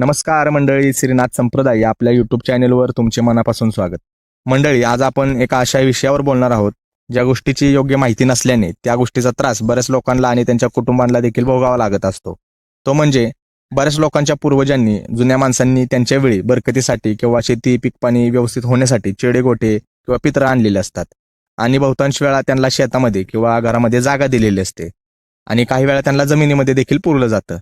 नमस्कार मंडळी श्रीनाथ संप्रदाय या आपल्या युट्यूब चॅनेलवर तुमचे मनापासून स्वागत. मंडळी आज आपण एका अशा विषयावर बोलणार आहोत ज्या गोष्टीची योग्य माहिती नसल्याने त्या गोष्टीचा त्रास बऱ्याच लोकांना आणि त्यांच्या कुटुंबांना देखील भोगावा लागत असतो. तो म्हणजे बऱ्याच लोकांच्या पूर्वजांनी जुन्या माणसांनी त्यांच्या वेळी बरकतीसाठी किंवा शेती पीकपाणी व्यवस्थित होण्यासाठी चेडे गोटे किंवा पित्र आणलेले असतात. आणि बहुतांश वेळा त्यांना शेतामध्ये किंवा घरामध्ये जागा दिलेली असते. आणि काही वेळा त्यांना जमिनीमध्ये देखील पुरलं जातं.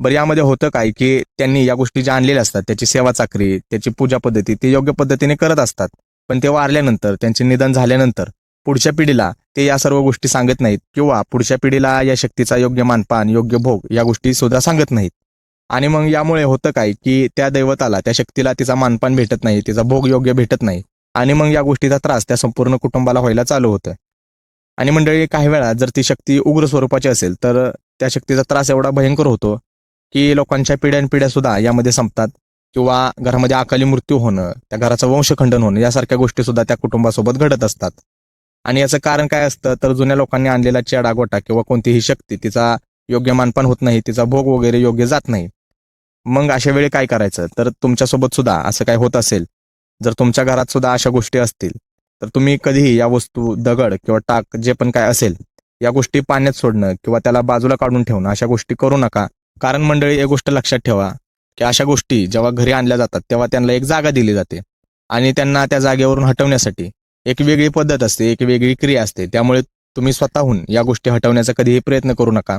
बरं यामध्ये होतं काय की त्यांनी या गोष्टी ज्या आणलेल्या असतात त्याची सेवा चाकरी त्याची पूजा पद्धती ते योग्य पद्धतीने करत असतात. पण ते वारल्यानंतर त्यांचे निधन झाल्यानंतर पुढच्या पिढीला ते या सर्व गोष्टी सांगत नाहीत किंवा पुढच्या पिढीला या शक्तीचा योग्य मानपान योग्य भोग या गोष्टी सुद्धा सांगत नाहीत. आणि मग यामुळे होतं काय की त्या दैवताला त्या शक्तीला तिचा मानपान भेटत नाही तिचा भोग योग्य भेटत नाही. आणि मग या गोष्टीचा त्रास त्या संपूर्ण कुटुंबाला व्हायला चालू होतं. आणि मंडळी काही वेळा जर ती शक्ती उग्र स्वरूपाची असेल तर त्या शक्तीचा त्रास एवढा भयंकर होतो की लोकांच्या पिढ्यानपिढ्या सुद्धा यामध्ये संपतात. किंवा घरामध्ये अकाली मृत्यू होणं त्या घराचं वंशखंडन होणं यासारख्या गोष्टी सुद्धा त्या कुटुंबासोबत घडत असतात. आणि याचं कारण काय असतं? तर जुन्या लोकांनी आणलेला चेडागोटा किंवा कोणतीही शक्ती तिचा योग्य मानपान होत नाही तिचा भोग वगैरे योग्य जात नाही. मग अशा वेळी काय करायचं? तर तुमच्यासोबत सुद्धा असं काय होत असेल जर तुमच्या घरात सुद्धा अशा गोष्टी असतील तर तुम्ही कधीही या वस्तू दगड किंवा टाक जे पण काय असेल या गोष्टी पाण्यात सोडणं किंवा त्याला बाजूला काढून ठेवणं अशा गोष्टी करू नका. कारण मंडळी एक गोष्ट लक्षात ठेवा की अशा गोष्टी जेव्हा घरी आणल्या जातात तेव्हा त्यांना एक जागा दिली जाते. आणि त्यांना त्या जागेवरून हटवण्यासाठी एक वेगळी पद्धत असते एक वेगळी क्रिया असते. त्यामुळे तुम्ही स्वतःहून या गोष्टी हटवण्याचा कधीही प्रयत्न करू नका.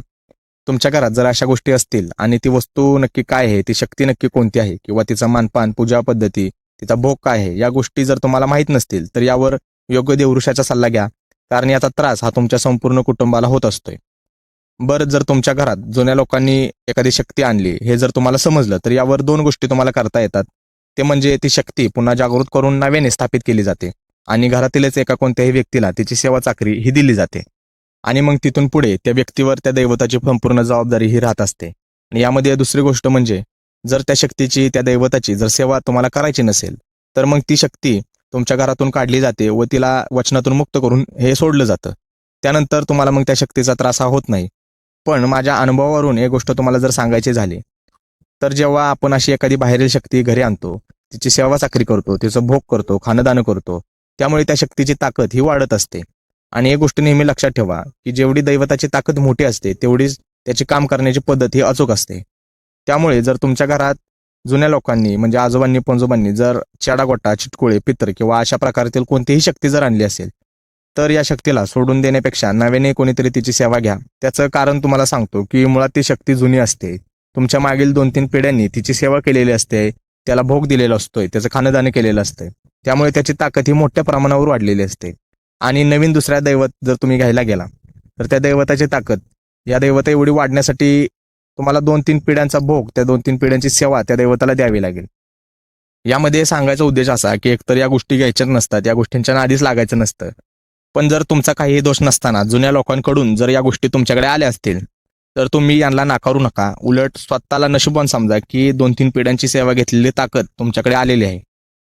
तुमच्या घरात जर अशा गोष्टी असतील आणि ती वस्तू नक्की काय आहे ती शक्ती नक्की कोणती आहे किंवा तिचा मानपान पूजा पद्धती तिचा भोग काय आहे या गोष्टी जर तुम्हाला माहीत नसतील तर यावर योग्य देवऋषाचा सल्ला घ्या. कारण याचा त्रास हा तुमच्या संपूर्ण कुटुंबाला होत असतोय. बरं जर तुमच्या घरात जुन्या लोकांनी एखादी शक्ती आणली हे जर तुम्हाला समजलं तर यावर दोन गोष्टी तुम्हाला करता येतात. ते म्हणजे ती शक्ती पुन्हा जागृत करून नव्याने स्थापित केली जाते आणि घरातीलच एका कोणत्याही व्यक्तीला तिची सेवा चाकरी ही दिली जाते. आणि मग तिथून पुढे त्या व्यक्तीवर त्या दैवताची संपूर्ण जबाबदारी ही राहत असते. आणि यामध्ये दुसरी गोष्ट म्हणजे जर त्या शक्तीची त्या दैवताची जर सेवा तुम्हाला करायची नसेल तर मग ती शक्ती तुमच्या घरातून काढली जाते व तिला वचनातून मुक्त करून हे सोडलं जातं. त्यानंतर तुम्हाला मग त्या शक्तीचा त्रास हा होत नाही. पण माझ्या अनुभवावरून एक गोष्ट तुम्हाला जर सांगायची झाली तर जेव्हा आपण अशी एखादी बाहेरील शक्ती घरी आणतो तिची सेवा साखरी करतो तिचं भोग करतो खानदान करतो त्यामुळे त्या शक्तीची ताकद ही वाढत असते. आणि एक गोष्ट नेहमी लक्षात ठेवा की जेवढी दैवताची ताकद मोठी असते तेवढीच त्याची काम करण्याची पद्धत ही अचूक असते. त्यामुळे जर तुमच्या घरात जुन्या लोकांनी म्हणजे आजोबांनी पंजोबांनी जर चेडागोटा चिटकुळे पित्र किंवा अशा प्रकारातील कोणतीही शक्ती जर आणली असेल तर या शक्तीला सोडून देण्यापेक्षा नव्याने कोणीतरी तिची सेवा घ्या. त्याचं कारण तुम्हाला सांगतो की मुळात ती शक्ती जुनी असते. तुमच्या मागील दोन तीन पिढ्यांनी तिची सेवा केलेली असते. त्याला भोग दिलेला असतोय. त्याचं खानदान केलेलं असतंय. त्यामुळे त्याची ताकद ही मोठ्या प्रमाणावर वाढलेली असते. आणि नवीन दुसऱ्या दैवत जर तुम्ही घ्यायला गेला तर त्या दैवताची ताकद या दैवता एवढी वाढण्यासाठी तुम्हाला दोन तीन पिढ्यांचा भोग त्या दोन तीन पिढ्यांची सेवा त्या दैवताला द्यावी लागेल. यामध्ये सांगायचा उद्देश असा की एकतर या गोष्टी घ्यायच्याच नसतात या गोष्टींच्या आधीच लागायचं नसतं. पण जर तुमचा काही दोष नसताना जुन्या लोकांकडून जर या गोष्टी तुमच्याकडे आल्या असतील तर तुम्ही यांना नाकारू नका. उलट स्वतःला नशिबवान समजा की दोन तीन पिढ्यांची सेवा घेतलेली ताकद तुमच्याकडे आलेली आहे.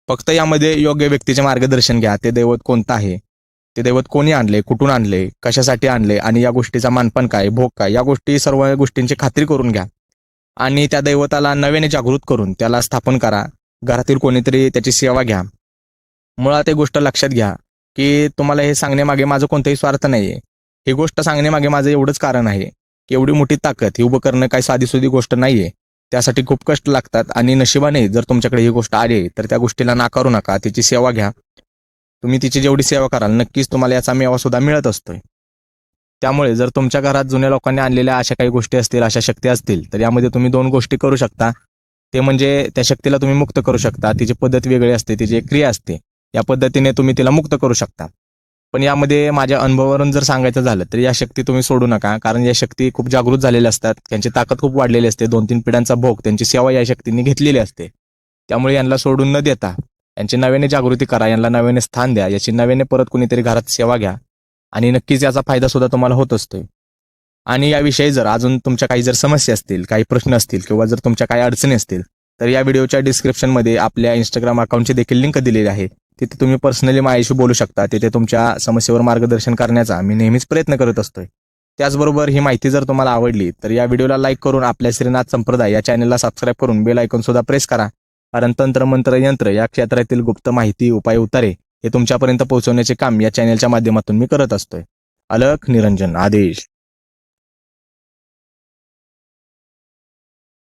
फक्त यामध्ये योग्य व्यक्तीचे मार्गदर्शन घ्या. ते दैवत कोणतं आहे? ते दैवत कोणी आणले? कुठून आणले? कशासाठी आणले? आणि या गोष्टीचा मानपण काय? भोग काय? या गोष्टी सर्व गोष्टींची खात्री करून घ्या. आणि त्या दैवताला नव्याने जागृत करून त्याला स्थापन करा. घरातील कोणीतरी त्याची सेवा घ्या. मुळात एक गोष्ट लक्षात घ्या. की तुम्हाला हे सांगण्यामागे माझं कोणताही स्वार्थ नाहीये. ही गोष्ट सांगण्यामागे माझं एवढंच कारण आहे की एवढी मोठी ताकद ही उभं करणं काही साधीसुधी गोष्ट नाहीये. त्यासाठी खूप कष्ट लागतात आणि नशिबाने जर तुमच्याकडे ही गोष्ट आली तर त्या गोष्टीला नाकारू नका तिची सेवा घ्या. तुम्ही तिची जेवढी सेवा कराल नक्कीच तुम्हाला याचा मेवा सुद्धा मिळत असतोय. त्यामुळे जर तुमच्या घरात जुन्या लोकांनी आणलेल्या अशा काही गोष्टी असतील अशा शक्ती असतील तर यामध्ये तुम्ही दोन गोष्टी करू शकता. ते म्हणजे त्या शक्तीला तुम्ही मुक्त करू शकता तिची पद्धत वेगळी असते तिची एक क्रिया असते. या पद्धतीने तुम्ही तिला मुक्त करू शकता. पण यामध्ये माझ्या अनुभवावरून जर सांगायचं झालं तर या शक्ती तुम्ही सोडू नका कारण या शक्ती खूप जागृत झालेल्या असतात. त्यांची ताकद खूप वाढलेली असते. दोन तीन पिढ्यांचा भोग त्यांची सेवा या शक्तींनी घेतलेली असते. त्यामुळे यांना सोडून न देता यांची नव्याने जागृती करा यांना नव्याने स्थान द्या याची नव्याने परत कुणीतरी घरात सेवा घ्या. आणि नक्कीच याचा फायदा सुद्धा तुम्हाला होत असतोय. आणि याविषयी जर अजून तुमच्या काही जर समस्या असतील काही प्रश्न असतील किंवा जर तुमच्या काही अडचणी असतील तर या व्हिडिओच्या डिस्क्रिप्शनमध्ये आपल्या इंस्टाग्राम अकाउंटची देखील लिंक दिलेली आहे. तिथे तुम्ही पर्सनली माझ्याशी बोलू शकता. तिथे तुमच्या समस्येवर मार्गदर्शन करण्याचा मी नेहमीच प्रयत्न करत असतोय. त्याचबरोबर ही माहिती जर तुम्हाला आवडली तर या व्हिडिओला लाईक करून आपल्या श्रीनाथ संप्रदाय या चॅनलला सबस्क्राईब करून बेल ऐकून सुद्धा प्रेस करा. कारण तंत्र मंत्र यंत्र या क्षेत्रातील गुप्त माहिती उपाय उतारे हे तुमच्यापर्यंत पोहोचवण्याचे काम या चॅनलच्या माध्यमातून मी करत असतोय. अलख निरंजन आदेश.